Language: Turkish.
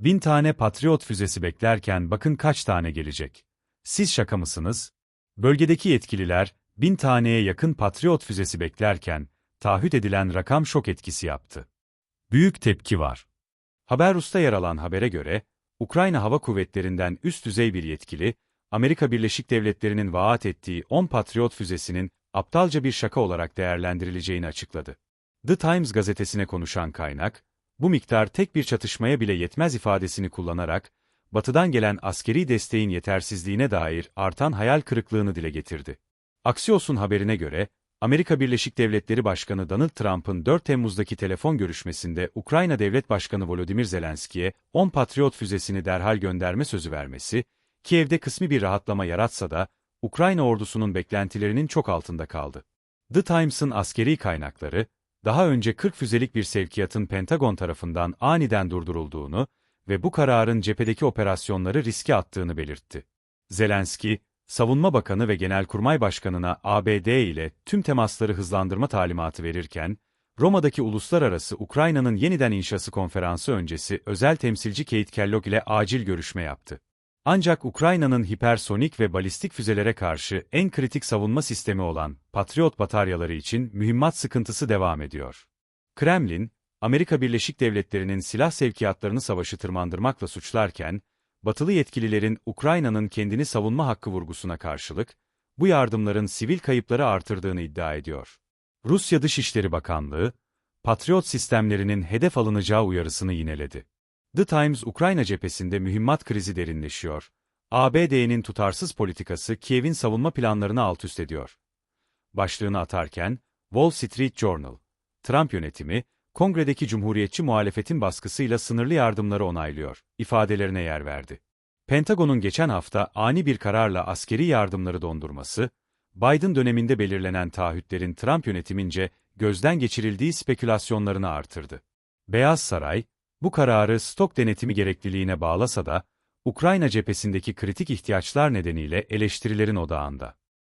Bin tane Patriot füzesi beklerken bakın kaç tane gelecek. Siz şaka mısınız? Bölgedeki yetkililer, bin taneye yakın Patriot füzesi beklerken, taahhüt edilen rakam şok etkisi yaptı. Büyük tepki var. Haberus'ta yer alan habere göre, Ukrayna Hava Kuvvetleri'nden üst düzey bir yetkili, Amerika Birleşik Devletleri'nin vaat ettiği 10 Patriot füzesinin aptalca bir şaka olarak değerlendirileceğini açıkladı. The Times gazetesine konuşan kaynak, bu miktar tek bir çatışmaya bile yetmez ifadesini kullanarak, Batı'dan gelen askeri desteğin yetersizliğine dair artan hayal kırıklığını dile getirdi. Axios'un haberine göre, Amerika Birleşik Devletleri Başkanı Donald Trump'ın 4 Temmuz'daki telefon görüşmesinde Ukrayna Devlet Başkanı Volodymyr Zelenski'ye 10 Patriot füzesini derhal gönderme sözü vermesi, Kiev'de kısmi bir rahatlama yaratsa da, Ukrayna ordusunun beklentilerinin çok altında kaldı. The Times'ın askeri kaynakları, daha önce 40 füzelik bir sevkiyatın Pentagon tarafından aniden durdurulduğunu ve bu kararın cephedeki operasyonları riske attığını belirtti. Zelenski, Savunma Bakanı ve Genelkurmay Başkanı'na ABD ile tüm temasları hızlandırma talimatı verirken, Roma'daki Uluslararası Ukrayna'nın Yeniden İnşası Konferansı öncesi özel temsilci Kate Kellogg ile acil görüşme yaptı. Ancak Ukrayna'nın hipersonik ve balistik füzelere karşı en kritik savunma sistemi olan Patriot bataryaları için mühimmat sıkıntısı devam ediyor. Kremlin, Amerika Birleşik Devletleri'nin silah sevkiyatlarını savaşı tırmandırmakla suçlarken, batılı yetkililerin Ukrayna'nın kendini savunma hakkı vurgusuna karşılık, bu yardımların sivil kayıpları artırdığını iddia ediyor. Rusya Dışişleri Bakanlığı, Patriot sistemlerinin hedef alınacağı uyarısını yineledi. The Times Ukrayna cephesinde mühimmat krizi derinleşiyor. ABD'nin tutarsız politikası Kiev'in savunma planlarını altüst ediyor. Başlığını atarken, Wall Street Journal, Trump yönetimi, kongredeki cumhuriyetçi muhalefetin baskısıyla sınırlı yardımları onaylıyor, ifadelerine yer verdi. Pentagon'un geçen hafta ani bir kararla askeri yardımları dondurması, Biden döneminde belirlenen taahhütlerin Trump yönetimince gözden geçirildiği spekülasyonlarını artırdı. Beyaz Saray, bu kararı stok denetimi gerekliliğine bağlasa da, Ukrayna cephesindeki kritik ihtiyaçlar nedeniyle eleştirilerin odağında.